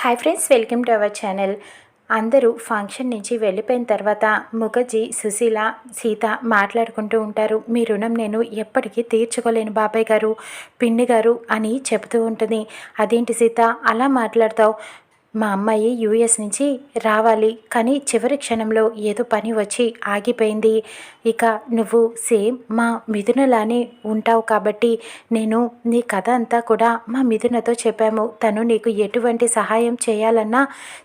Hi friends welcome to our channel. అందరూ function నుంచి వెళ్ళిపోయిన తర్వాత ముఖర్జీ సుశీల సీత మాట్లాడుకుంటూ ఉంటారు. మీ రుణం నేను ఎప్పటికీ తీర్చుకోలేను బాబాయ్ గారు పిన్ని గారు అని చెబుతూ ఉంటుంది. అదేంటి సీత అలా మాట్లాడతావు? మా అమ్మాయి యూఎస్ నుంచి రావాలి కానీ చివరి క్షణంలో ఏదో పని వచ్చి ఆగిపోయింది. ఇక నువ్వు సేమ్ మా మిథునలానే ఉంటావు కాబట్టి నేను నీ కథ అంతా కూడా మా మిథునతో చెప్పాము. తను నీకు ఎటువంటి సహాయం చేయాలన్నా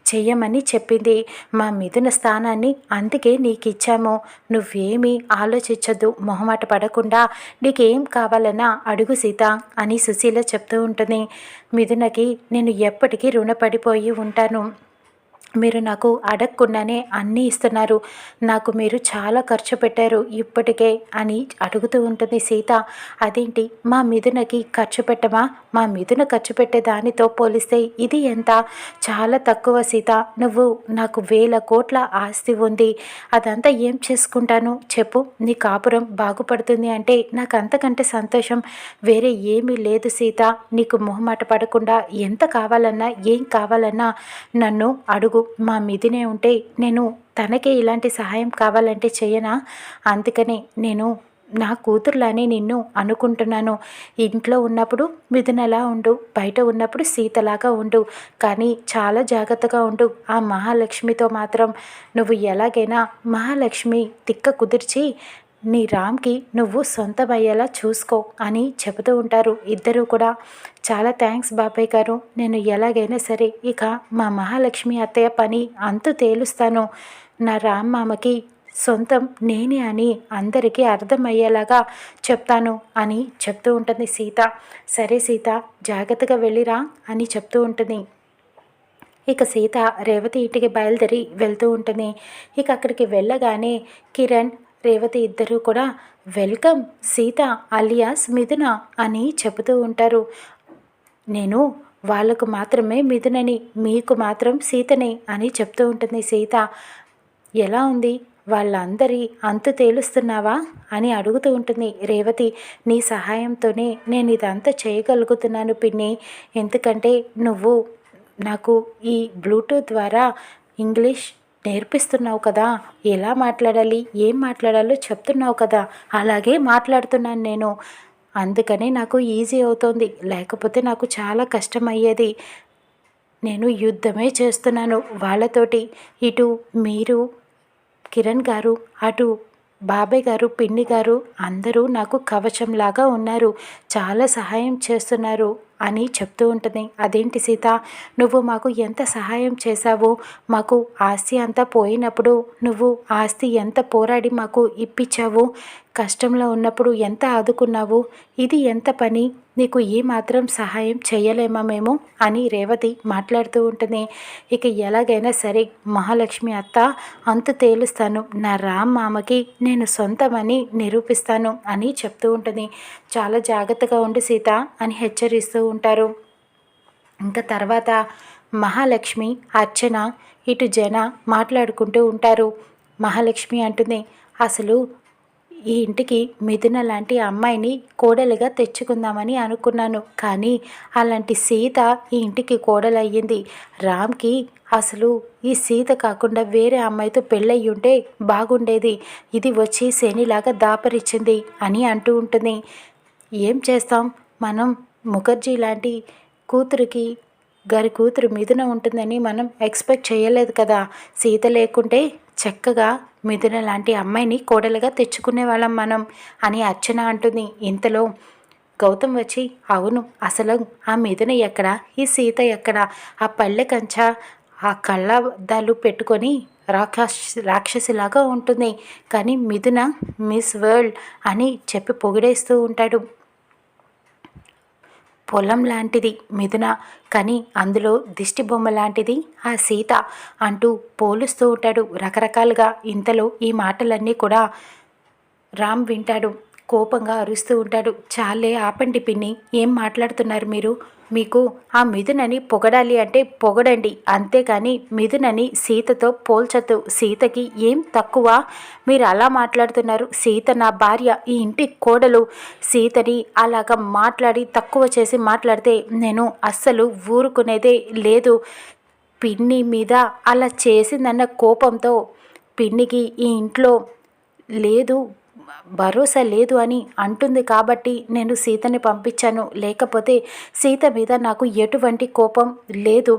చెయ్యమని చెప్పింది. మా మిథున స్థానాన్ని అందుకే నీకు ఇచ్చాము నువ్వేమీ ఆలోచించద్దు మొహమాట పడకుండా నీకేం కావాలన్నా అడుగు సీత అని సుశీల చెప్తూ ఉంటుంది. మిథునకి నేను ఎప్పటికీ రుణపడిపోయి ఉంటాను. మీరు నాకు అడగకుండానే అన్నీ ఇస్తున్నారు. నాకు మీరు చాలా ఖర్చు పెట్టారు ఇప్పటికే అని అడుగుతూ ఉంటుంది సీత. అదేంటి? మా మిథునకి ఖర్చు పెట్టమా? మా మిథున ఖర్చు పెట్టే దానితో పోలిస్తే ఇది ఎంత? చాలా తక్కువ సీత. నువ్వు నాకు వేల కోట్ల ఆస్తి ఉంది. అదంతా ఏం చేసుకుంటాను? చెప్పు. నీ కాపురం బాగుపడుతుంది అంటే నాకు అంతకంటే సంతోషం వేరే ఏమీ లేదు సీత. నీకు మొహమాట పడకుండా ఎంత కావాలన్నా ఏం కావాలన్నా నన్ను అడుగు. మా మిదినే ఉంటే నేను తనకే ఇలాంటి సహాయం కావాలంటే చేయనా? అందుకనే నేను నా కూతురులానే నిన్ను అనుకుంటున్నాను. ఇంట్లో ఉన్నప్పుడు మిథునలా ఉండు బయట ఉన్నప్పుడు సీతలాగా ఉండు కానీ చాలా జాగ్రత్తగా ఉండు. ఆ మహాలక్ష్మితో మాత్రం నువ్వు ఎలాగైనా మహాలక్ష్మి తిక్క కుదిర్చి నీ రామ్కి నువ్వు సొంతమయ్యేలా చూసుకో అని చెబుతూ ఉంటారు. ఇద్దరూ కూడా చాలా థ్యాంక్స్ బాబాయ్ గారు. నేను ఎలాగైనా సరే ఇక మా మహాలక్ష్మి అత్తయ్య పని అంతు తేలుస్తాను. నా రామ్ మామకి సొంతం నేనే అని అందరికీ అర్థమయ్యేలాగా చెప్తాను అని చెప్తూ ఉంటుంది సీత. సరే సీత జాగ్రత్తగా వెళ్ళిరా అని చెప్తూ ఉంటుంది. ఇక సీత రేవతి ఇంటికి బయలుదేరి వెళ్తూ ఉంటుంది. ఇక అక్కడికి వెళ్ళగానే కిరణ్ రేవతి ఇద్దరూ కూడా వెల్కమ్ సీత అలియాస్ మిథున అని చెబుతూ ఉంటారు. నేను వాళ్ళకు మాత్రమే మిథునని మీకు మాత్రం సీతని అని చెప్తూ ఉంటుంది సీత. ఎలా ఉంది? వాళ్ళందరి అంతు తేలుస్తున్నావా? అని అడుగుతూ ఉంటుంది రేవతి. నీ సహాయంతోనే నేను ఇదంతా చేయగలుగుతున్నాను పిన్ని. ఎందుకంటే నువ్వు నాకు ఈ బ్లూటూత్ ద్వారా ఇంగ్లీష్ నేర్పిస్తున్నావు కదా? ఎలా మాట్లాడాలి? ఏం మాట్లాడాలో చెప్తున్నావు కదా? అలాగే మాట్లాడుతున్నాను నేను. అందుకనే నాకు ఈజీ అవుతుంది. లేకపోతే నాకు చాలా కష్టమయ్యేది. నేను యుద్ధమే చేస్తున్నాను వాళ్ళతోటి. ఇటు మీరు కిరణ్ గారు అటు బాబాయ్ గారు పిన్ని గారు అందరూ నాకు కవచంలాగా ఉన్నారు. చాలా సహాయం చేస్తున్నారు. అని చెప్తూ ఉంటుంది. అదేంటి సీత? నువ్వు మాకు ఎంత సహాయం చేశావో? మాకు ఆస్తి అంతా పోయినప్పుడు నువ్వు ఆస్తి ఎంత పోరాడి మాకు ఇప్పించావు కష్టంలో ఉన్నప్పుడు ఎంత ఆదుకున్నావు? ఇది ఎంత పని? నీకు ఏ మాత్రం సహాయం చేయలేమా మేము? అని రేవతి మాట్లాడుతూ ఉంటుంది ఇక ఎలాగైనా సరే మహాలక్ష్మి అత్త అంతు తేలుస్తాను. నా రామ్ మామకి నేను సొంతమని నిరూపిస్తాను అని చెప్తూ ఉంటుంది చాలా జాగ్రత్తగా ఉండు సీత అని హెచ్చరిస్తూ ఉంటారు. ఇంకా తర్వాత మహాలక్ష్మి అర్చన ఇటు జన మాట్లాడుకుంటూ ఉంటారు. మహాలక్ష్మి అంటుంది అసలు ఈ ఇంటికి మిథున లాంటి అమ్మాయిని కోడలుగా తెచ్చుకుందామని అనుకున్నాను. కానీ అలాంటి సీత ఈ ఇంటికి కోడలయ్యింది. రామ్కి అసలు ఈ సీత కాకుండా వేరే అమ్మాయితో పెళ్ళయి ఉంటే బాగుండేది. ఇది వచ్చి శనిలాగా దాపరిచ్చింది అని అంటూ ఉంటుంది. ఏం చేస్తాం? మనం ముఖర్జీ లాంటి కూతురికి గారి కూతురు మిథున ఉంటుందని మనం ఎక్స్పెక్ట్ చేయలేదు కదా. సీత లేకుంటే చక్కగా మిథున లాంటి అమ్మాయిని కోడలుగా తెచ్చుకునే వాళ్ళం మనం అని అర్చన అంటుంది. ఇంతలో గౌతమ్ వచ్చి అవును అసలు ఆ మిథున ఎక్కడ? ఈ సీత ఎక్కడ? ఆ పల్లె కంచ ఆ కళ్ళద్దాలు పెట్టుకొని రాక్షస్ రాక్షసిలాగా ఉంటుంది. కానీ మిథున మిస్ వరల్డ్ అని చెప్పి పొగిడేస్తూ ఉంటాడు. పొలం లాంటిది మిథున. కానీ అందులో దిష్టి బొమ్మ లాంటిది ఆ సీత అంటూ పోలుస్తూ ఉంటాడు రకరకాలుగా. ఇంతలో ఈ మాటలన్నీ కూడా రామ్ వింటాడు. కోపంగా అరుస్తూ ఉంటాడు. చాలే ఆపండి పిన్ని. ఏం మాట్లాడుతున్నారు మీరు? మీకు ఆ మిథునని పొగడాలి అంటే పొగడండి. అంతేకాని మిథునని సీతతో పోల్చద్దు. సీతకి ఏం తక్కువ? మీరు అలా మాట్లాడుతున్నారు. సీత నా భార్య ఈ ఇంటి కోడలు. సీతని అలాగ మాట్లాడి తక్కువ చేసి మాట్లాడితే నేను అస్సలు ఊరుకునేదే లేదు. పిన్ని మీద అలా చేసిందన్న కోపంతో పిన్నికి ఈ ఇంట్లో లేదు భరోసా లేదు అని అంటుంది కాబట్టి నేను సీతని పంపించాను. లేకపోతే సీత మీద నాకు ఎటువంటి కోపం లేదు.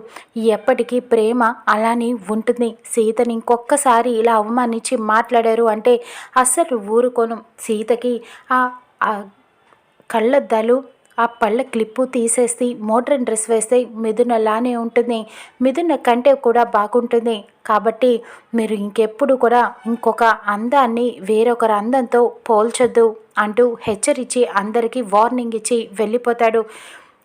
ఎప్పటికీ ప్రేమ అలానే ఉంటుంది. సీతని ఇంకొకసారి ఇలా అవమానించి మాట్లాడారు అంటే అస్సలు ఊరుకోను. సీతకి ఆ కళ్ళద్దాలు ఆ పళ్ళ క్లిప్పు తీసేసి మోడ్రన్ డ్రెస్ వేస్తే మిథునలానే ఉంటుంది. మిథున కంటే కూడా బాగుంటుంది. కాబట్టి మీరు ఇంకెప్పుడు కూడా ఇంకొక అందాన్ని వేరొకరు అందంతో పోల్చొద్దు అంటూ హెచ్చరించి అందరికీ వార్నింగ్ ఇచ్చి వెళ్ళిపోతాడు.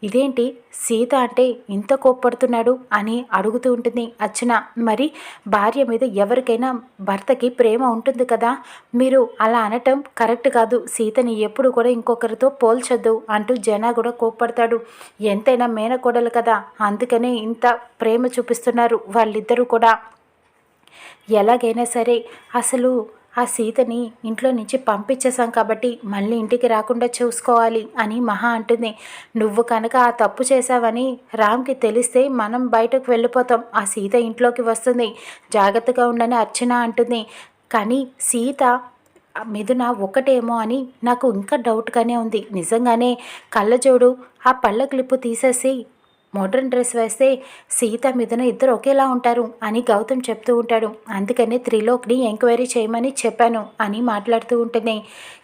ఇదేంటి? సీత అంటే ఇంత కోప్పడుతున్నాడు అని అడుగుతూ ఉంటుంది అర్చన. మరి భార్య మీద ఎవరికైనా భర్తకి ప్రేమ ఉంటుంది కదా? మీరు అలా అనటం కరెక్ట్ కాదు. సీతని ఎప్పుడు కూడా ఇంకొకరితో పోల్చొద్దు అంటూ జనా కూడా కోప్పడతాడు. ఎంతైనా మేనకోడలు కదా? అందుకనే ఇంత ప్రేమ చూపిస్తున్నారు వాళ్ళిద్దరూ కూడా. ఎలాగైనా సరే అసలు ఆ సీతని ఇంట్లో నుంచి పంపించేశాం కాబట్టి మళ్ళీ ఇంటికి రాకుండా చూసుకోవాలి అని మహా అంటుంది. నువ్వు కనుక ఆ తప్పు చేశావని రామ్కి తెలిస్తే మనం బయటకు వెళ్ళిపోతాం. ఆ సీత ఇంట్లోకి వస్తుంది. జాగ్రత్తగా ఉండని అర్చన అంటుంది. కానీ సీత మిథున ఒకటేమో అని నాకు ఇంకా డౌట్గానే ఉంది. నిజంగానే కళ్ళజోడు ఆ పళ్ళ క్లిప్పు తీసేసి మోడ్రన్ డ్రెస్ వేస్తే సీత మీదన ఇద్దరు ఒకేలా ఉంటారు అని గౌతమ్ చెప్తూ ఉంటాడు. అందుకనే త్రిలోక్ని ఎంక్వైరీ చేయమని చెప్పాను అని మాట్లాడుతూ ఉంటుంది.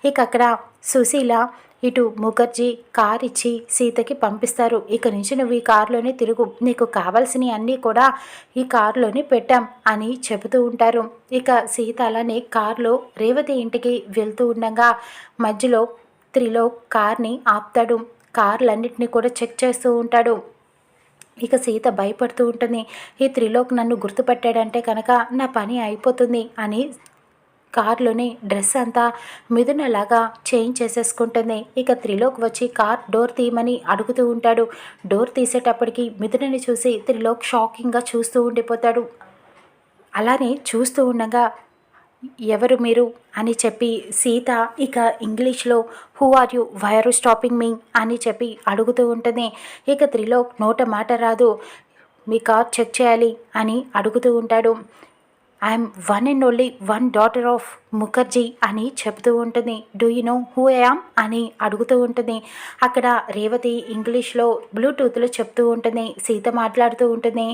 ఇక అక్కడ సుశీల ఇటు ముఖర్జీ కార్ ఇచ్చి సీతకి పంపిస్తారు. ఇక నుంచి నువ్వు ఈ కారులోనే తిరుగు. నీకు కావాల్సినవి అన్నీ కూడా ఈ కారులోనే పెట్టాం అని చెబుతూ ఉంటారు. ఇక సీత అలానే కారులో రేవతి ఇంటికి వెళ్తూ ఉండగా మధ్యలో త్రిలోక్ కార్ని ఆపుతాడు. కార్లన్నింటినీ కూడా చెక్ చేస్తూ ఉంటాడు. ఇక సీత భయపడుతూ ఉంటుంది. ఈ త్రిలోక్ నన్ను గుర్తుపట్టాడంటే కనుక నా పని అయిపోతుంది అని కార్లోని డ్రెస్ అంతా మిథునలాగా చేంజ్ చేసేసుకుంటుంది. ఇక త్రిలోక్ వచ్చి కార్ డోర్ తీయమని అడుగుతూ ఉంటాడు. డోర్ తీసేటప్పటికి మిథునని చూసి త్రిలోక్ షాకింగ్గా చూస్తూ ఉండిపోతాడు. అలానే చూస్తూ ఉండగా ఎవరు మీరు అని చెప్పి సీత ఇక ఇంగ్లీష్లో who are you why are stopping me అని చెప్పి అడుగుతూ ఉంటుంది ఇక త్రిలోక్ నోట మాట రాదు. మీ కార్ చెక్ చేయాలి అని అడుగుతూ ఉంటాడు. I'm one and only one daughter of Mukherjee అని చెప్తూ ఉంటుంది. Do you know who I am అని అడుగుతూ ఉంటుంది. అక్కడ రేవతి ఇంగ్లీష్లో బ్లూటూత్లో చెప్తూ ఉంటుంది. సీత మాట్లాడుతూ ఉంటుంది.